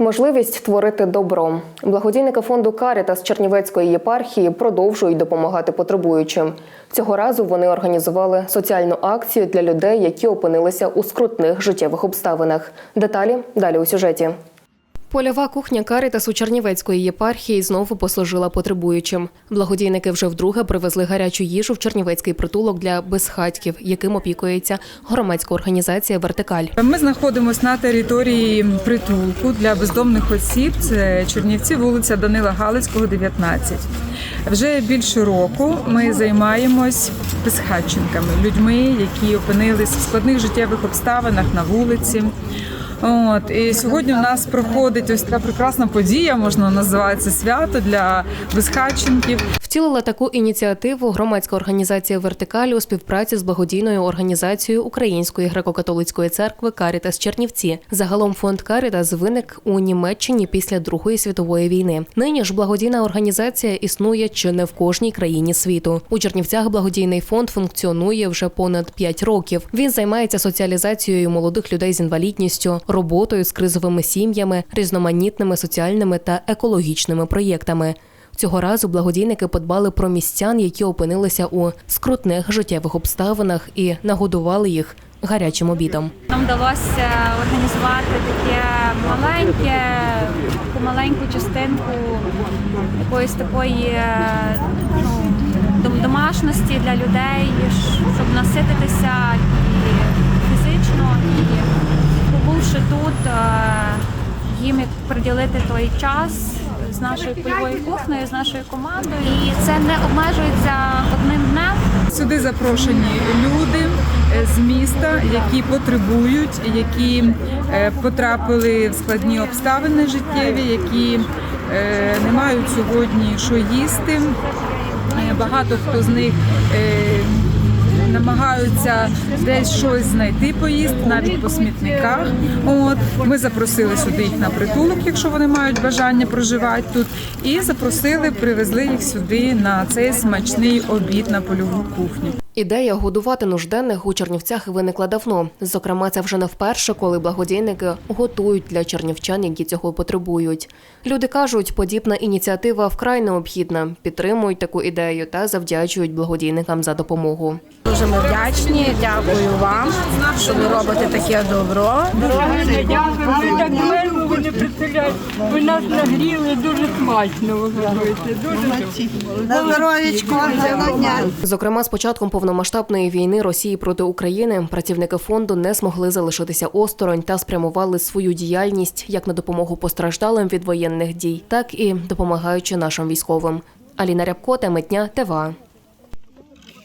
Можливість творити добро. Благодійники фонду Карітас Чернівецької єпархії продовжують допомагати потребуючим. Цього разу вони організували соціальну акцію для людей, які опинилися у скрутних життєвих обставинах. Деталі далі у сюжеті. Польова кухня Карітасу Чернівецької єпархії знову послужила потребуючим. Благодійники вже вдруге привезли гарячу їжу в Чернівецький притулок для безхатьків, яким опікується громадська організація Вертикаль. Ми знаходимося на території притулку для бездомних осіб. Це Чернівці, вулиця Данила Галицького, 19. Вже більше року ми займаємось безхатченками, людьми, які опинились в складних життєвих обставинах на вулиці. От і сьогодні у нас проходить ось така прекрасна подія, можна називати це свято для безхатченків. Втілила таку ініціативу громадська організація Вертикаль у співпраці з благодійною організацією Української греко-католицької церкви Карітас Чернівці. Загалом фонд Карітас виник у Німеччині після Другої світової війни. Нині ж благодійна організація існує чи не в кожній країні світу. У Чернівцях благодійний фонд функціонує вже понад 5 років. Він займається соціалізацією молодих людей з інвалідністю, роботою з кризовими сім'ями, різноманітними соціальними та екологічними проєктами. Цього разу благодійники подбали про містян, які опинилися у скрутних життєвих обставинах, і нагодували їх гарячим обідом. Нам вдалося організувати таке маленьке, таку маленьку частинку якоїсь такої е, ну, домашності для людей, щоб насититися і фізично, і побувши тут, е, їм як приділити той час з нашою польовою кухнею, з нашою командою. І це не обмежується одним днем. Сюди запрошені люди е, з міста, які потребують, які е, потрапили в складні обставини життєві, які е, не мають сьогодні що їсти. Багато хто з них намагаються десь щось знайти поїсти, навіть по смітниках. От ми запросили сюди їх на притулок, якщо вони мають бажання проживати тут, і запросили, привезли їх сюди на цей смачний обід на польову кухню. Ідея годувати нужденних у Чернівцях виникла давно. Зокрема, це вже не вперше, коли благодійники готують для чернівчан, які цього потребують. Люди кажуть, подібна ініціатива вкрай необхідна, підтримують таку ідею та завдячують благодійникам за допомогу. Дуже ми вдячні. Дякую вам, що ви робите таке добро. Дякую, ви так мило, ви не представляєте. Ви нас нагріли дуже смачно. Ви готуєте. Дуже гарного дня. Зокрема, з початком повномасштабної війни Росії проти України працівники фонду не змогли залишитися осторонь та спрямували свою діяльність як на допомогу постраждалим від воєнних дій, так і допомагаючи нашим військовим. Аліна Рябко, теми дня, ТВА.